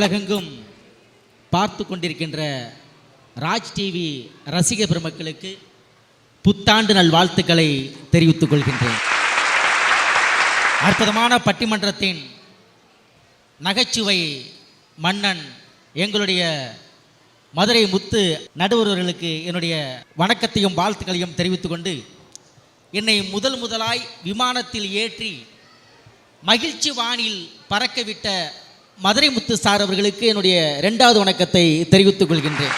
உலகெங்கும் பார்த்து கொண்டிருக்கின்ற ராஜ் டிவி ரசிக பெருமக்களுக்கு புத்தாண்டு நல் வாழ்த்துக்களை தெரிவித்துக் கொள்கின்றேன். அற்புதமான பட்டிமன்றத்தின் நகைச்சுவை மன்னன் எங்களுடைய மதுரை முத்து நடுவர்களுக்கு என்னுடைய வணக்கத்தையும் வாழ்த்துக்களையும் தெரிவித்துக் கொண்டு என்னை முதல் முதலாய் விமானத்தில் ஏற்றி மகிழ்ச்சி வானில் பறக்கவிட்ட மதுரை முத்து சார் அவர்களுக்கு என்னுடைய ரெண்டாவது வணக்கத்தை தெரிவித்துக் கொள்கின்றேன்.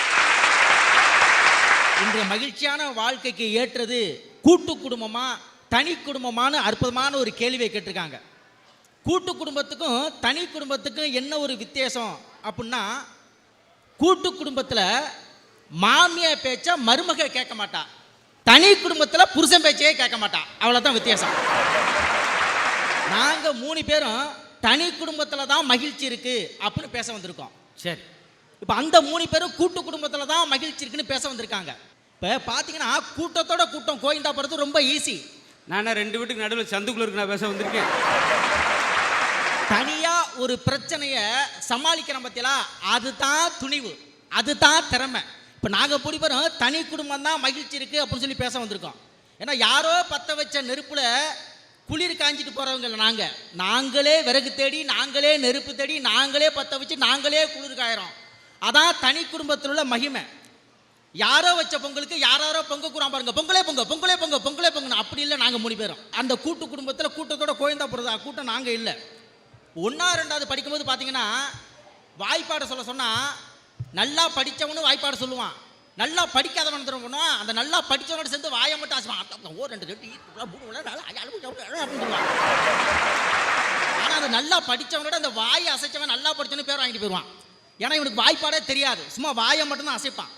இன்றைய மகிழ்ச்சியான வாழ்க்கைக்கு ஏற்றது கூட்டு குடும்பமா தனி குடும்பமான அற்புதமான ஒரு கேள்வியை கேட்டிருக்காங்க. கூட்டு குடும்பத்துக்கும் தனி குடும்பத்துக்கும் என்ன ஒரு வித்தியாசம் அப்படின்னா கூட்டு குடும்பத்தில் மாமியா பேச்ச மருமக கேட்க மாட்டா. தனி குடும்பத்தில் புருஷன் பேச்சையே கேட்க மாட்டா. அவ்வளோதான் வித்தியாசம். நாங்கள் மூணு பேரும் தனி குடும்பத்தில் தான் மகிழ்ச்சி இருக்கு அப்படின்னு பேச வந்திருக்கோம். சரி. இப்போ அந்த மூணு பேரும் கூட்டு குடும்பத்தில் தான் மகிழ்ச்சி இருக்குன்னு பேச வந்திருக்காங்க. இப்போ பார்த்தீங்கன்னா கூட்டத்தோட கூட்டம் கோயிந்தா போகிறது ரொம்ப ஈஸி நானே ரெண்டு வீட்டுக்கு நடுவில் சந்துக்குள்ள இருக்கு நான் பேச வந்திருக்கேன். தனியா ஒரு பிரச்சனைய சமாளிக்கிறோம் பத்தியா அதுதான் துணிவு அதுதான் திறமை. இப்போ நாங்கள் பிடி பேரும் தனி குடும்பம் தான் மகிழ்ச்சி இருக்கு அப்படின்னு சொல்லி பேச வந்திருக்கோம். ஏன்னா யாரோ பத்த வச்ச நெருப்புல குளிர் காஞ்சிட்டு போறவங்க நாங்கள் நாங்க. நாங்களே விறகு தேடி நாங்களே நெருப்பு தேடி நாங்களே பத்த வச்சு நாங்களே குளிர் காயறோம். அதான் தனி குடும்பத்தில் உள்ள மகிமை. யாரோ வச்ச பொங்கலுக்கு யாரோ பொங்க கூறாம பாருங்க. பொங்கலே பொங்க பொங்கலே பொங்க பொங்கலே பொங்க அப்படி இல்லை நாங்கள் மூணு பேரும். அந்த கூட்டு குடும்பத்தில் கூட்டத்தோட கோயந்தா போகிறதா கூட்டம் நாங்கள் இல்லை. ஒன்றா ரெண்டாவது படிக்கும்போது பார்த்தீங்கன்னா வாய்ப்பாடை சொல்ல சொன்னால் நல்லா படித்தவனும் வாய்ப்பாடு சொல்லுவான். நல்லா படிக்காதவன் என்ன அந்த நல்லா படித்தவனோட சேர்ந்து வாயை மட்டும் ஆசுவான் ஓ ரெண்டு ரெண்டு மூணு ஆனால் அந்த நல்லா படித்தவனோட அந்த வாயை அசைச்சவன் நல்லா படித்தவனு பேர் வாங்கிட்டு போயிடுவான். ஏன்னா இவனுக்கு வாய்ப்பாடே தெரியாது. சும்மா வாயை மட்டும்தான் அசைப்பான்.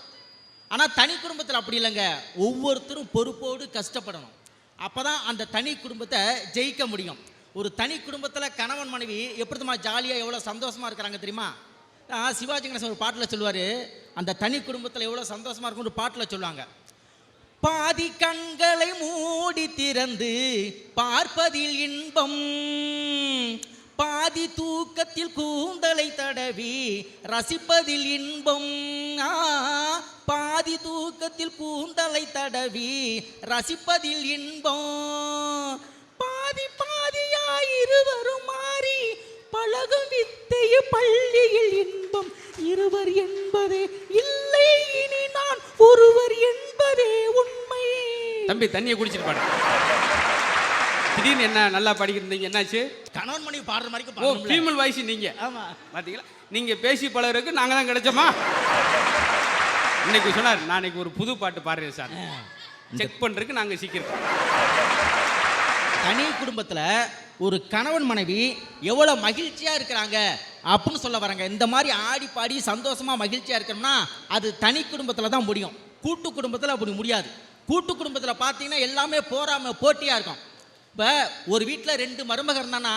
ஆனால் தனி குடும்பத்தில் அப்படி இல்லைங்க. ஒவ்வொருத்தரும் பொறுப்போடு கஷ்டப்படணும். அப்போ தான் அந்த தனி குடும்பத்தை ஜெயிக்க முடியும். ஒரு தனி குடும்பத்தில் கணவன் மனைவி எப்படிமா ஜாலியாக எவ்வளோ சந்தோஷமாக இருக்கிறாங்க தெரியுமா? சிவாஜி கணேசன் ஒரு பாட்டில் சொல்லுவார் அந்த தனி குடும்பத்தில் எவ்வளோ சந்தோஷமாக இருக்கும்னு ஒரு பாட்டில் சொல்லுவாங்க. பாதி கண்களை மூடி திறந்து பார்ப்பதில் இன்பம் பாதி தூக்கத்தில் கூந்தலை தடவி ரசிப்பதில் இன்பம். ஆ, பாதி தூக்கத்தில் கூந்தலை தடவி ரசிப்பதில் இன்பம். பாதி பாதியாயிருவருமா பழகும் வித்தைய பள்ளியில் இன்பம். இருவர் என்பதே இல்லை இனி நான் ஒருவர் என்பதே உண்மை. தம்பி தண்ணியை குடிச்சிட்டு பாடு. திடீர்னு என்ன நல்லா படிக்கிறீங்க என்னாச்சு? கணவன் மனைவி பாடுற மாதிரி ஓ? ஃபீமேல் வாய்ஸ் நீங்க. ஆமா. பாத்தீங்களா? நீங்க பேசி பழகுறதுக்கு நாங்க தான் கிடைச்சோமா? இன்னைக்கு சொன்னார் நான் இன்னைக்கு ஒரு புது பாட்டு பாடுறேன் சார். செக் பண்றதுக்கு நாங்க சீக்கிரம் தனி குடும்பத்துல ஒரு கணவன் மனைவி எவ்வளோ மகிழ்ச்சியாக இருக்கிறாங்க அப்படின்னு சொல்ல வராங்க. இந்த மாதிரி ஆடி பாடி சந்தோஷமாக மகிழ்ச்சியாக இருக்கணும்னா அது தனி குடும்பத்தில் தான் முடியும். கூட்டு குடும்பத்தில் அப்படி முடியாது. கூட்டு குடும்பத்தில் பார்த்தீங்கன்னா எல்லாமே போராமல் போட்டியாக இருக்கும். இப்போ ஒரு வீட்டில் ரெண்டு மருமக இருந்தானா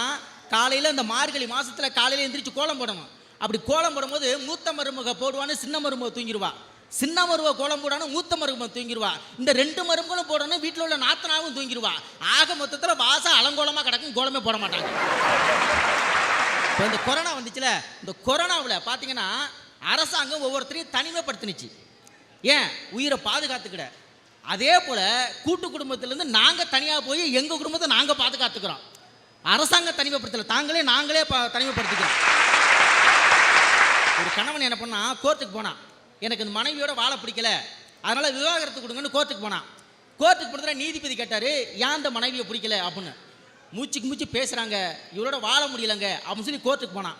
காலையில் இந்த மார்கழி மாதத்தில் காலையில் எந்திரிச்சு கோலம் போடணும். அப்படி கோலம் போடும்போது மூத்த மருமக போடுவான்னு சின்ன மருமக தூங்கிடுவா. சின்ன மருவ கோலம் போடான்னு மூத்த மருமக தூங்கிடுவா இந்த ரெண்டு மருமகளும் போடணும் வீட்டில் உள்ள நாத்தனாவும் தூங்கிடுவா ஆக மொத்தத்தில் வாசம் அலங்கோலமாக கிடக்கும் கோலமே போட மாட்டாங்க. இப்போ இந்த கொரோனா வந்துச்சுல இந்த கொரோனாவில் பார்த்தீங்கன்னா அரசாங்கம் ஒவ்வொருத்தரையும் தனிமைப்படுத்தினுச்சு. ஏன்? உயிரை பாதுகாத்துக்கிட. அதே போல் கூட்டு குடும்பத்திலேருந்து நாங்கள் தனியாக போய் எங்கள் குடும்பத்தை நாங்கள் பாதுகாத்துக்கிறோம். அரசாங்கம் தனிமைப்படுத்தலை தாங்களே நாங்களே ப- தனிமைப்படுத்திக்கிறோம். ஒரு கணவன் என்ன பண்ணால் கோர்ட்டுக்கு போனான். எனக்கு இந்த மனைவியோட வாழ பிடிக்கல. அதனால் விவாகரத்து கொடுங்கன்னு கோர்ட்டுக்கு போனான். கோர்ட்டுக்கு போனதில் நீதிபதி கேட்டார் ஏன் அந்த மனைவியை பிடிக்கல? அப்படின்னு. மூச்சுக்கு மூச்சு பேசுகிறாங்க இவரோட வாழ முடியலங்க. அப்படின்னு சொல்லி கோர்ட்டுக்கு போனான்.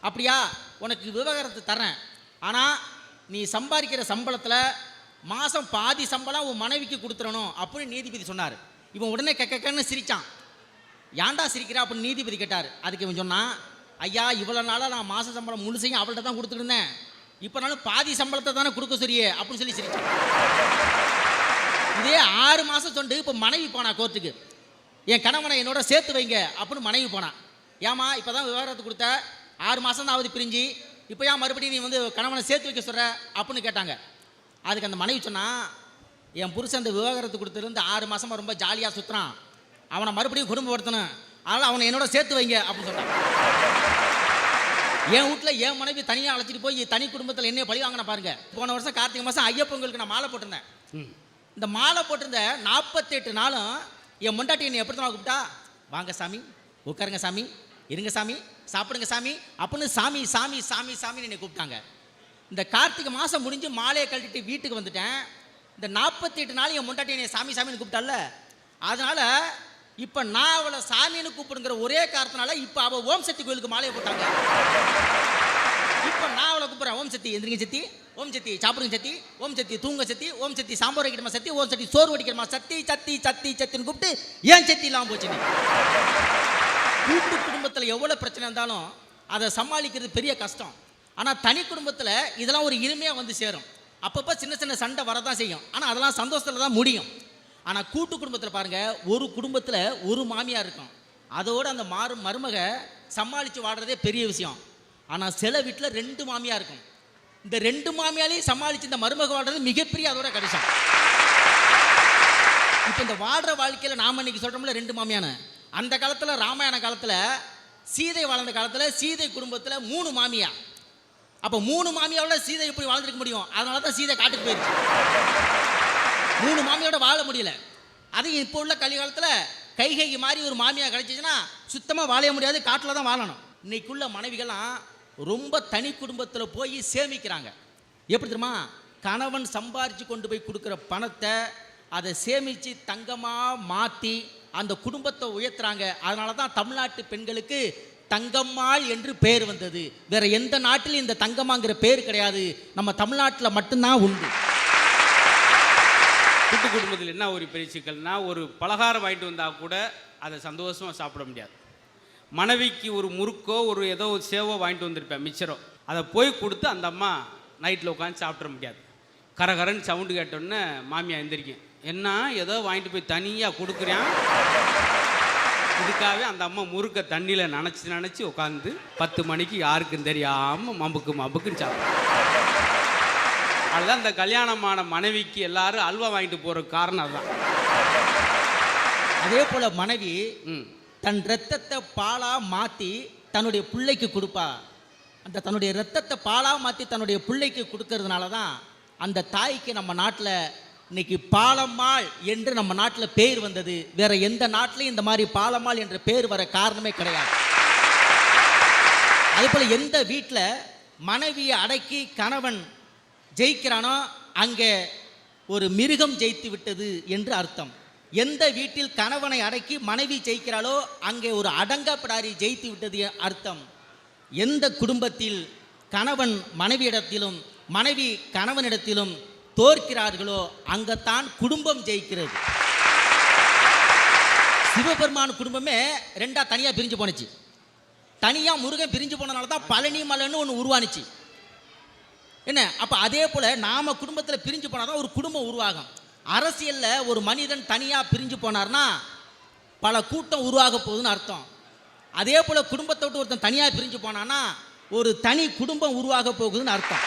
அப்படியா உனக்கு விவாகரத்து தரேன் ஆனால் நீ சம்பாதிக்கிற சம்பளத்தில் மாதம் பாதி சம்பளம் உன் மனைவிக்கு கொடுத்துடணும் அப்படின்னு நீதிபதி சொன்னார். இவன் உடனே கக்கன்னு சிரிச்சான். ஏன்டா சிரிக்கிறா? அப்படின்னு நீதிபதி கேட்டார். அதுக்கு இவன் சொன்னான் ஐயா இவ்வளோ நாளாக நான் மாத சம்பளம் முழுசையும் அவள்கிட்ட தான் கொடுத்துட்டு இருந்தேன். இப்போனாலும் பாதி சம்பளத்தை தானே கொடுக்க சரியே அப்படின்னு சொல்லி சிரிச்சேன் இதே ஆறு மாதம் சொண்டு இப்போ மனைவி போனா கோர்ட்டுக்கு. என் கணவனை என்னோட சேர்த்து வைங்க அப்படின்னு மனைவி போனான் ஏமா இப்போ தான் விவகாரத்து கொடுத்த ஆறு மாதம் தான் ஆகுது பிரிஞ்சு. இப்போ ஏன் மறுபடியும் நீ வந்து கணவனை சேர்த்து வைக்க சொல்கிற அப்படின்னு கேட்டாங்க. அதுக்கு அந்த மனைவி சொன்னால் என் புருஷன் அந்த விவகாரத்து கொடுத்துருந்து ஆறு மாதமாக ரொம்ப ஜாலியாக சுற்றுறான் அவனை மறுபடியும் குடும்பப்படுத்தணும். அதனால் அவனை என்னோட சேர்த்து வைங்க அப்படின்னு சொன்னான் என் வீட்டில் என் மனைவி தனியாக அழைச்சிட்டு போய் தனி குடும்பத்தில் என்னைய பழி வாங்கின பாருங்க. போன வருஷம் கார்த்திகை மாதம் ஐயப்பங்களுக்கு நான் மாலை போட்டிருந்தேன். இந்த மாலை போட்டிருந்த நாற்பத்தெட்டு நாளும் என் முண்டாட்டி என்னை எப்படி தான் கூப்பிட்டா? வாங்க சாமி உட்காருங்க சாமி இருங்க சாமி சாப்பிடுங்க சாமி அப்படின்னு சாமி சாமி சாமி சாமின்னு என்னை கூப்பிட்டாங்க. இந்த கார்த்திகை மாதம் முடிஞ்சு மாலையை கழட்டிட்டு வீட்டுக்கு வந்துட்டேன். இந்த நாற்பத்தெட்டு நாள் என் முண்டாட்டி என்னை சாமி சாமின்னு கூப்பிட்டால அதனால இப்போ நான் அவளை சாமின்னு கூப்பிடுங்கிற ஒரே காரணத்தினால இப்போ அவள் ஓம் சக்தி கோயிலுக்கு மாலையை போட்டாங்க. இப்போ நான் அவளை கூப்பிட்றேன். ஓம் சக்தி எந்திரிங்க சக்தி. ஓம் சக்தி சாப்பிடுங்க சக்தி. ஓம் சக்தி தூங்க சக்தி. ஓம் சக்தி சாம்பார் வைக்கிறமா சக்தி. ஓம் சக்தி சோறு வடிக்கிறமா சக்தி சக்தி சக்தி சத்தின்னு கூப்பிட்டு ஏன் சக்தி இல்லாமல் போச்சு கூட்டு குடும்பத்தில் எவ்வளோ பிரச்சனை இருந்தாலும் அதை சமாளிக்கிறது பெரிய கஷ்டம். ஆனால் தனி குடும்பத்தில் இதெல்லாம் ஒரு இனிமையாக வந்து சேரும். அப்பப்போ சின்ன சின்ன சண்டை வரதான் செய்யும். ஆனால் அதெல்லாம் சந்தோஷத்தில் தான் முடியும். ஆனால் கூட்டு குடும்பத்தில் பாருங்கள் ஒரு குடும்பத்தில் ஒரு மாமியார் இருக்கும். அதோடு அந்த மாறு மருமக சமாளித்து வாடுறதே பெரிய விஷயம். ஆனால் சில வீட்டில் ரெண்டு மாமியார் இருக்கும். இந்த ரெண்டு மாமியாலையும் சமாளித்து இந்த மருமக வாடுறது மிகப்பெரிய அதோட கடிசம். இப்போ இந்த வாடுற வாழ்க்கையில் நாம் இன்னைக்கு சொல்கிறோம்ல ரெண்டு மாமியான அந்த காலத்தில் ராமாயண காலத்தில் சீதை வாழ்ந்த காலத்தில் சீதை குடும்பத்தில் மூணு மாமியா. அப்போ மூணு மாமியாவில் சீதை எப்படி வாழ்ந்துருக்க முடியும்? அதனால தான் சீதை காட்டுக்கு போயிடுச்சு. மூணு மாமியோட வாழ முடியல. அதையும் இப்போ உள்ள கலிகாலத்தில் கைகைக்கு மாதிரி ஒரு மாமியா கிடைச்சிச்சுன்னா சுத்தமாக வாழ முடியாது காட்டில் தான் வாழணும். இன்னைக்குள்ள மனைவிகள்லாம் ரொம்ப தனி குடும்பத்தில் போய் சேமிக்கிறாங்க. எப்படி தெரியுமா? கணவன் சம்பாரித்து கொண்டு போய் கொடுக்குற பணத்தை அதை சேமித்து தங்கமாக மாற்றி அந்த குடும்பத்தை உயர்த்துறாங்க. அதனால தான் தமிழ்நாட்டு பெண்களுக்கு தங்கம்மாள் என்று பேர் வந்தது. வேற எந்த நாட்டிலும் இந்த தங்கம்மாங்கிற பேர் கிடையாது. நம்ம தமிழ்நாட்டில் மட்டும்தான் உண்டு. கூட்டு குடும்பத்தில் என்ன ஒரு பெரிய சிக்கல்னா ஒரு பலகாரம் வாங்கிட்டு வந்தால் கூட அதை சந்தோஷமாக சாப்பிட முடியாது. மனைவிக்கு ஒரு முறுக்கோ ஒரு ஏதோ ஒரு சேவோ வாங்கிட்டு வந்திருப்பேன் மிச்சரோ. அதை போய் கொடுத்து அந்த அம்மா நைட்டில் உட்காந்து சாப்பிட முடியாது. கரகரன்னு சவுண்டு கேட்டோன்னே மாமியா எந்திரிக்கும். என்ன ஏதோ வாங்கிட்டு போய் தனியாக கொடுக்குறேன் இதுக்காகவே அந்த அம்மா முறுக்க தண்ணியில் நனைச்சி நினச்சி உட்காந்து பத்து மணிக்கு யாருக்கும் தெரியாமல் மம்புக்கு மம்புக்குன்னு சாப்பிடும். அதுதான் இந்த கல்யாணமான மனைவிக்கு எல்லாரும் அல்வா வாங்கிட்டு போகிற காரணம் அதுதான். அதே போல மனைவி தன் ரத்தத்தை பாலா மாத்தி தன்னுடைய பிள்ளைக்கு கொடுப்பா. அந்த தன்னுடைய ரத்தத்தை பாலா மாத்தி தன்னுடைய பிள்ளைக்கு கொடுக்கறதுனால தான் அந்த தாய்க்கு நம்ம நாட்டில் இன்னைக்கு பாலம்மாள் என்று நம்ம நாட்டில் பேர் வந்தது. வேற எந்த நாட்டிலையும் இந்த மாதிரி பாலம்மாள் என்ற பேர் வர காரணமே கிடையாது. அதே போல எந்த வீட்டில் மனைவியை அடக்கி கணவன் ஜெயிக்கிறானோ அங்கே ஒரு மிருகம் ஜெயித்து விட்டது என்று அர்த்தம். எந்த வீட்டில் கணவனை அடக்கி மனைவி ஜெயிக்கிறாளோ அங்கே ஒரு அடங்கப்படாரி ஜெயித்து விட்டது அர்த்தம். எந்த குடும்பத்தில் கணவன் மனைவியிடத்திலும் மனைவி கணவனிடத்திலும் தோற்கிறார்களோ அங்கத்தான் குடும்பம் ஜெயிக்கிறது. சிவபெருமான் குடும்பமே ரெண்டா தனியாக பிரிஞ்சு போனுச்சு தனியாக முருகன் பிரிஞ்சு போனதுனால தான் பழனி மலைன்னு ஒன்று உருவானுச்சு. என்ன? அப்போ அதே போல் நாம் குடும்பத்தில் பிரிஞ்சு போனால் தான் ஒரு குடும்பம் உருவாகும். அரசியலில் ஒரு மனிதன் தனியாக பிரிஞ்சு போனார்னா பல கூட்டம் உருவாக போகுதுன்னு அர்த்தம். அதே போல் குடும்பத்தை விட்டு ஒருத்தன் தனியாக பிரிஞ்சு போனான்னா ஒரு தனி குடும்பம் உருவாக போகுதுன்னு அர்த்தம்.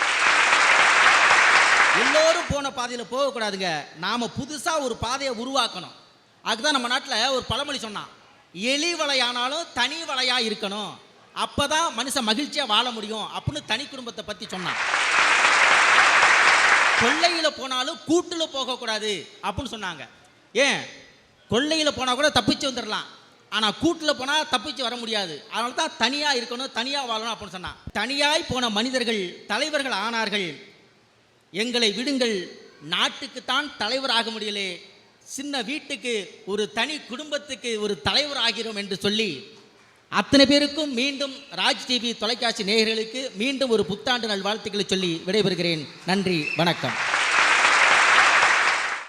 எல்லோரும் போன பாதையில் போகக்கூடாதுங்க நாம் புதுசாக ஒரு பாதையை உருவாக்கணும். அதுதான் நம்ம நாட்டில் ஒரு பழமொழி சொன்னான். எலி வலையானாலும் தனி வலையாக இருக்கணும். அப்பதான் மனுஷன் மகிழ்ச்சியா வாழ முடியும் அப்படின்னு தனி குடும்பத்தை பத்தி சொன்னான். கொள்ளையில போனாலும் கூட்டுல போகக்கூடாது அப்படின்னு சொன்னாங்க. ஏன்? கொள்ளையில போனா கூட தப்பிச்சு வந்துடலாம் ஆனா கூட்டுல போனா தப்பிச்சு வர முடியாது. அதனால தான் தனியா இருக்கணும் தனியா வாழணும் அப்படின்னு சொன்னான். தனியாய் போன மனிதர்கள் தலைவர்கள் ஆனார்கள். எங்களை விடுங்கள் நாட்டுக்குத்தான் ஆக முடியலே. சின்ன வீட்டுக்கு ஒரு தனி குடும்பத்துக்கு ஒரு தலைவர் ஆகிறோம் என்று சொல்லி அத்தனை பேருக்கும் மீண்டும் ராஜ் டிவி தொலைக்காட்சி நேயர்களுக்கு மீண்டும் ஒரு புத்தாண்டு நல் வாழ்த்துக்களை சொல்லி விடைபெறுகிறேன். நன்றி வணக்கம்.